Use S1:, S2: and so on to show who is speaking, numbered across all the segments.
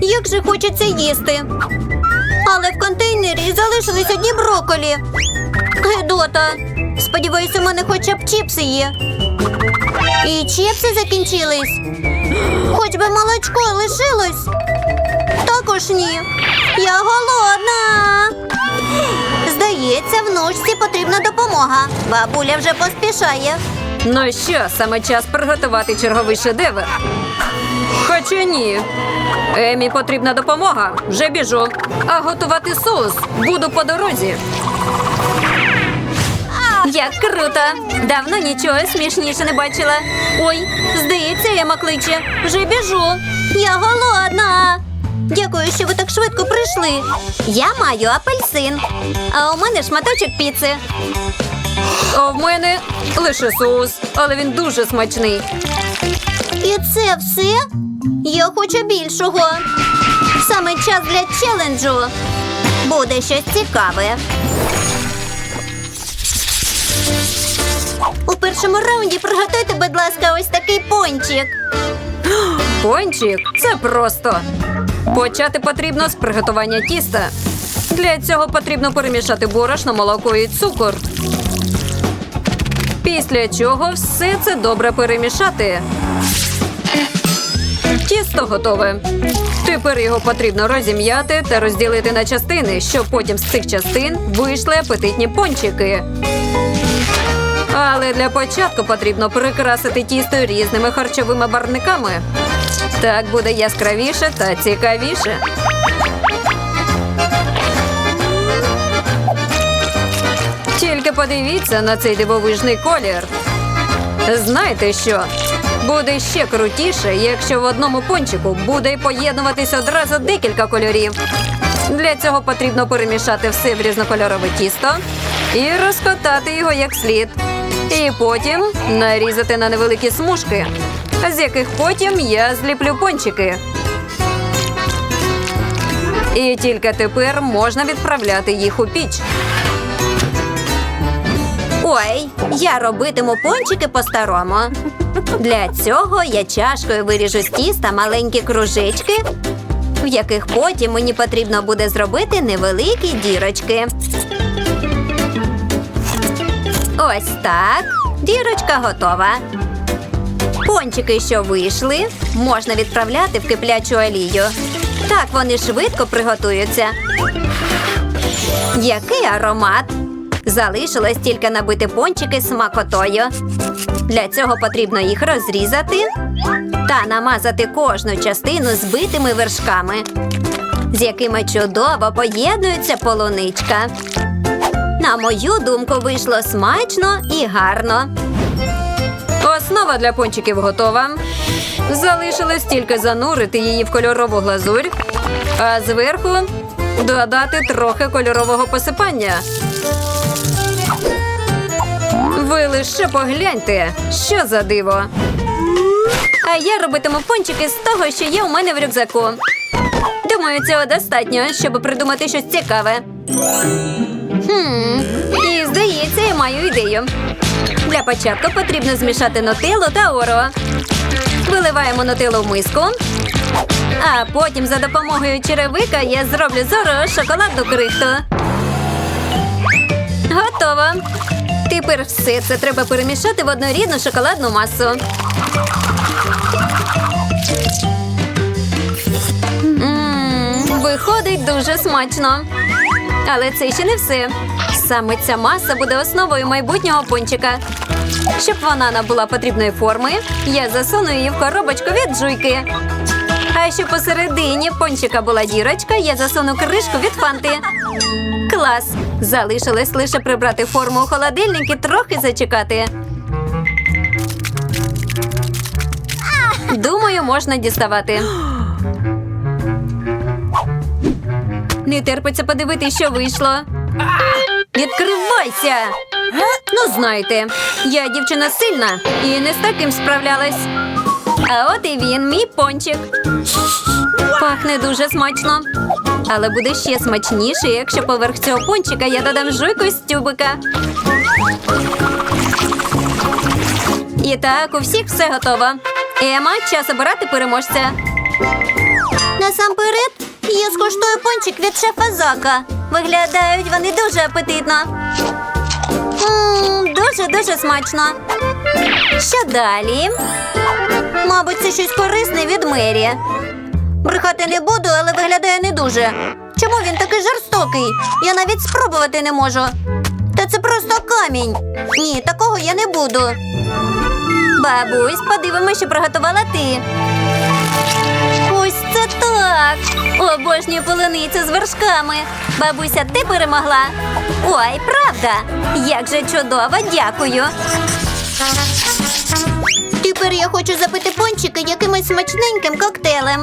S1: Як же хочеться їсти. Але в контейнері залишились одні броколі. Гедота. Сподіваюся, у мене хоча б чіпси є. І чіпси закінчились. Хоч би молочко лишилось. Також ні. Я голодна. Здається, в ножці потрібна допомога. Бабуля вже поспішає.
S2: Ну що, саме час приготувати черговий шедевр. Хоча ні. Емі потрібна допомога. Вже біжу. А готувати соус буду по дорозі.
S1: Як круто! Давно нічого смішніше не бачила. Ой, здається, Ема кличе. Вже біжу. Я голодна. Дякую, що ви так швидко прийшли. Я маю апельсин, а у мене шматочок піци.
S2: А в мене лише соус, але він дуже смачний.
S1: І це все? Я хочу більшого. Саме час для челенджу. Буде щось цікаве. У першому раунді приготуйте, будь ласка, ось такий пончик.
S2: Пончик це просто. Почати потрібно з приготування тіста. Для цього потрібно перемішати борошно, молоко і цукор. Після чого все це добре перемішати. Тісто готове. Тепер його потрібно розім'яти та розділити на частини, щоб потім з цих частин вийшли апетитні пончики. Але для початку потрібно прикрасити тісто різними харчовими барвниками. Так буде яскравіше та цікавіше. Тільки подивіться на цей дивовижний колір. Знаєте що? Буде ще крутіше, якщо в одному пончику буде поєднуватись одразу декілька кольорів. Для цього потрібно перемішати все в різнокольорове тісто і розкатати його як слід. І потім нарізати на невеликі смужки, з яких потім я зліплю пончики. І тільки тепер можна відправляти їх у піч.
S1: Ой, я робитиму пончики по-старому. Для цього я чашкою виріжу з тіста маленькі кружечки, в яких потім мені потрібно буде зробити невеликі дірочки. Ось так. Дірочка готова. Пончики, що вийшли, можна відправляти в киплячу олію. Так вони швидко приготуються. Який аромат! Залишилось тільки набити пончики смакотою. Для цього потрібно їх розрізати та намазати кожну частину збитими вершками, з якими чудово поєднується полуничка. На мою думку, вийшло смачно і гарно.
S2: Основа для пончиків готова. Залишилось тільки занурити її в кольорову глазурь, а зверху додати трохи кольорового посипання. Ви лише погляньте, що за диво.
S1: А я робитиму пончики з того, що є у мене в рюкзаку. Думаю, цього достатньо, щоб придумати щось цікаве. Хм, і здається, я маю ідею. Для початку потрібно змішати нутеллу та оро. Виливаємо нутеллу в миску. А потім за допомогою черевика я зроблю з оро шоколадну крихту. Готово. Тепер все це треба перемішати в однорідну шоколадну масу. Виходить дуже смачно. Але це ще не все. Саме ця маса буде основою майбутнього пончика. Щоб вона набула потрібної форми, я засуну її в коробочку від жуйки. А щоб посередині пончика була дірочка, я засуну кришку від фанти. Клас! Залишилось лише прибрати форму у холодильник і трохи зачекати. Думаю, можна діставати. Не терпиться подивитися, що вийшло. Відкривайся! Ну, знаєте, я дівчина сильна і не з таким справлялась. А от і він, мій пончик. Пахне дуже смачно. Але буде ще смачніше, якщо поверх цього пончика я додам жуйку з тюбика. І так, у всіх все готово. Ема, час обирати переможця. Насамперед скуштую пончик від шефа Зака. Виглядають вони дуже апетитно. Дуже-дуже смачно. Що далі? Мабуть, це щось корисне від Мері. Брехати не буду, але виглядає не дуже. Чому він такий жорстокий? Я навіть спробувати не можу. Та це просто камінь. Ні, такого я не буду. Бабусь, подивимося, що приготувала ти. Ось це так. Обожнюю полуницю з вершками. Бабуся, ти перемогла. Ой, правда. Як же чудово, дякую. Тепер я хочу запити пончики якимось смачненьким коктейлем.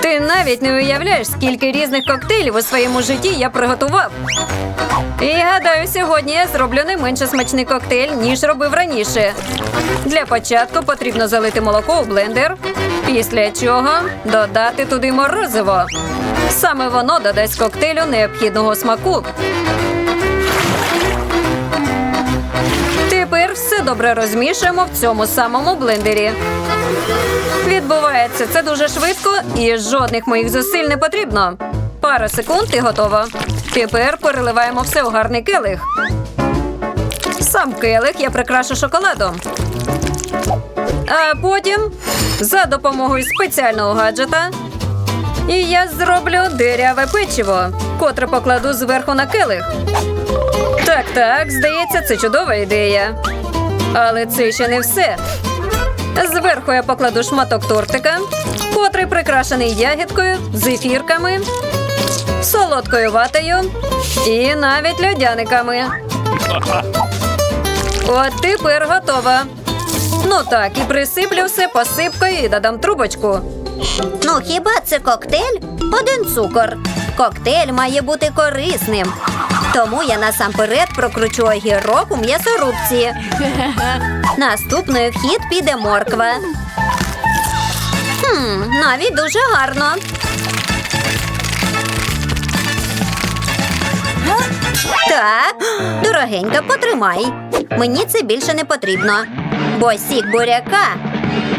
S2: Ти навіть не уявляєш, скільки різних коктейлів у своєму житті я приготував. І гадаю, сьогодні я зроблю не менше смачний коктейль, ніж робив раніше. Для початку потрібно залити молоко у блендер, після чого додати туди морозиво. Саме воно додасть коктейлю необхідного смаку. Все добре розмішуємо в цьому самому блендері. Відбувається це дуже швидко і жодних моїх зусиль не потрібно. Пара секунд і готово. Тепер переливаємо все у гарний келих. Сам келих я прикрашу шоколадом. А потім за допомогою спеціального гаджета. І я зроблю диряве печиво, котре покладу зверху на келих. Так, так, здається, це чудова ідея. Але це ще не все. Зверху я покладу шматок тортика, котрий прикрашений ягідкою, зефірками, солодкою ватою і навіть льодяниками. От тепер готово. Ну так, і присиплю все посипкою і додам трубочку.
S1: Ну, хіба це коктейль? Один цукор. Коктейль має бути корисним. Тому я насамперед прокручу огірок у м'ясорубці. Наступною в хід піде морква. Хм, навіть дуже гарно. Так, дорогенька, потримай. Мені це більше не потрібно. Бо сік буряка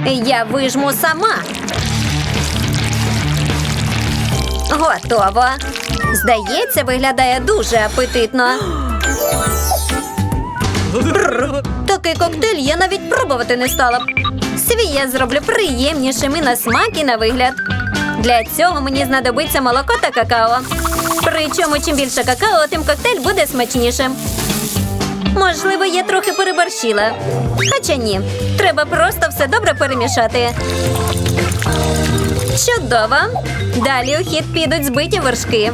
S1: я вижму сама. Готово. Здається, виглядає дуже апетитно. Такий коктейль я навіть пробувати не стала б. Свій я зроблю приємнішим і на смак, і на вигляд. Для цього мені знадобиться молоко та какао. Причому, чим більше какао, тим коктейль буде смачнішим. Можливо, я трохи переборщила. Хоча ні, треба просто все добре перемішати. Чудово. Далі у хід підуть збиті вершки.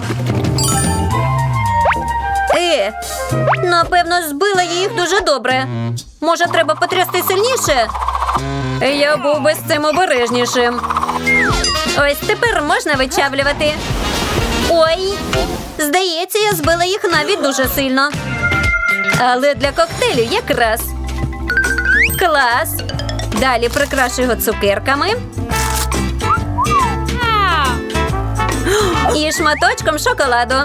S1: Е, напевно, збила я їх дуже добре. Може, треба потрясти сильніше?
S2: Я був би з цим обережнішим.
S1: Ось тепер можна вичавлювати. Ой, здається, я збила їх навіть дуже сильно. Але для коктейлю якраз. Клас. Далі прикрашу його цукерками. І шматочком шоколаду.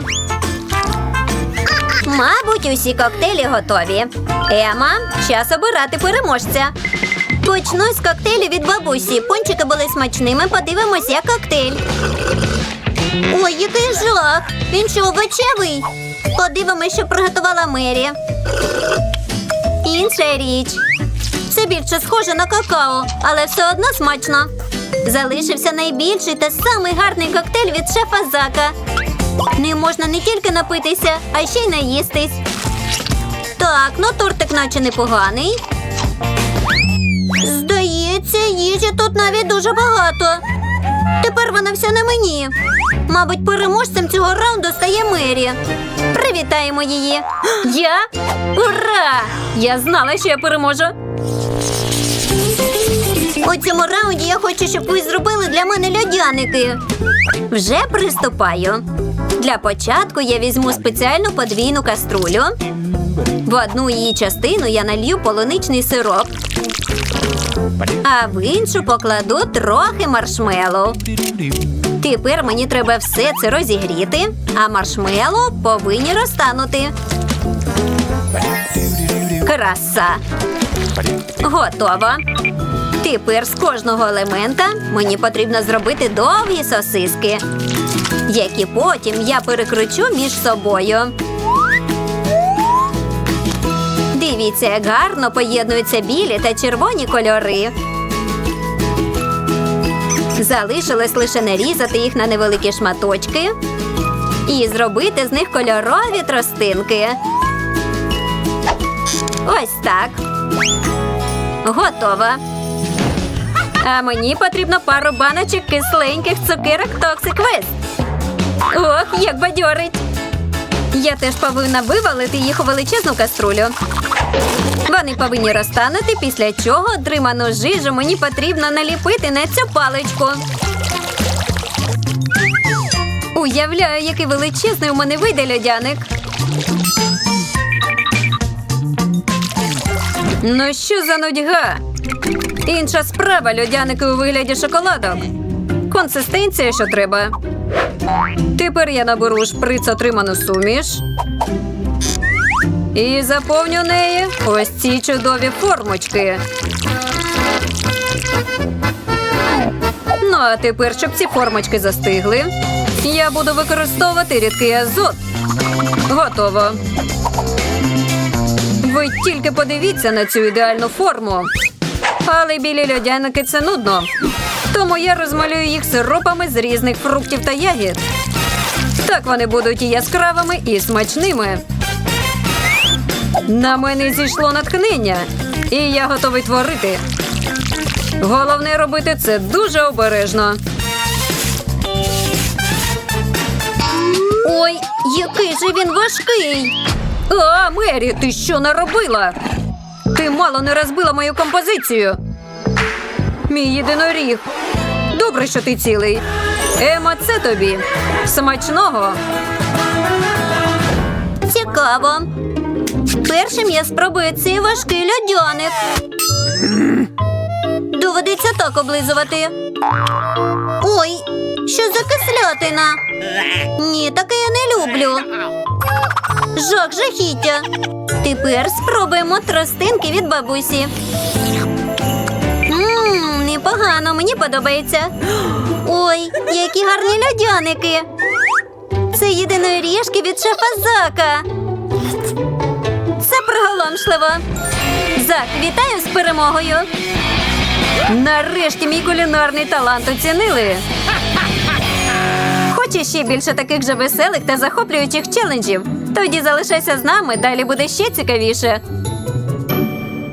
S1: Мабуть, усі коктейлі готові. Ема, час обирати переможця. Почну з коктейлю від бабусі. Пончики були смачними. Подивимось, як коктейль. Ой, який жах! Він що, овочевий? Подивимось, що приготувала Мері. Інша річ. Це більше схоже на какао, але все одно смачно. Залишився найбільший та самий гарний коктейль від шефа Зака. Не можна не тільки напитися, а ще й наїстись. Так, ну тортик наче непоганий. Здається, їжі тут навіть дуже багато. Тепер вона вся на мені. Мабуть, переможцем цього раунду стає Мері. Привітаємо її.
S2: Я? Ура! Я знала, що я переможу.
S1: У цьому раунді я хочу, щоб ви зробили для мене льодяники. Вже приступаю. Для початку я візьму спеціальну подвійну каструлю. В одну її частину я налью полуничний сироп, а в іншу покладу трохи маршмеллоу. Тепер мені треба все це розігріти, а маршмеллоу повинні розтанути. Краса. Готово. Тепер з кожного елемента мені потрібно зробити довгі сосиски, які потім я перекручу між собою. Дивіться, як гарно поєднуються білі та червоні кольори. Залишилось лише нарізати їх на невеликі шматочки і зробити з них кольорові тростинки. Ось так. Готово. А мені потрібно пару баночок кисленьких цукерок Toxic West. Ох, як бадьорить. Я теж повинна вивалити їх у величезну каструлю. Вони повинні розтанути, після чого отриману жижу мені потрібно наліпити на цю паличку. Уявляю, який величезний у мене вийде льодяник. Ну що за нудьга? Інша справа льодяники у вигляді шоколадок. Консистенція, що треба. Тепер я наберу шприц отриману суміш. І заповню неї ось ці чудові формочки. Ну, а тепер, щоб ці формочки застигли, я буду використовувати рідкий азот. Готово. Ви тільки подивіться на цю ідеальну форму. Але білі льодяники це нудно. Тому я розмалюю їх сиропами з різних фруктів та ягід. Так вони будуть і яскравими, і смачними. На мене зійшло натхнення, і я готовий творити. Головне робити це дуже обережно. Ой, який же він важкий. А, Мері, ти що наробила? Ти мало не розбила мою композицію. Мій єдиноріг. Добре, що ти цілий. Ема, це тобі. Смачного. Цікаво. Першим я спробую цей важкий льодяник. Доведеться так облизувати. Ой, що за кислятина? Ні, таке я не люблю. Жах жахіття. Тепер спробуємо тростинки від бабусі. Ммм, непогано, мені подобається. Ой, які гарні льодяники. Це єдиноріжки від шефа Зака. Це приголомшливо. Зак, вітаю з перемогою. Нарешті мій кулінарний талант оцінили. Хочеш ще більше таких же веселих та захоплюючих челенджів? Тоді залишайся з нами, далі буде ще цікавіше.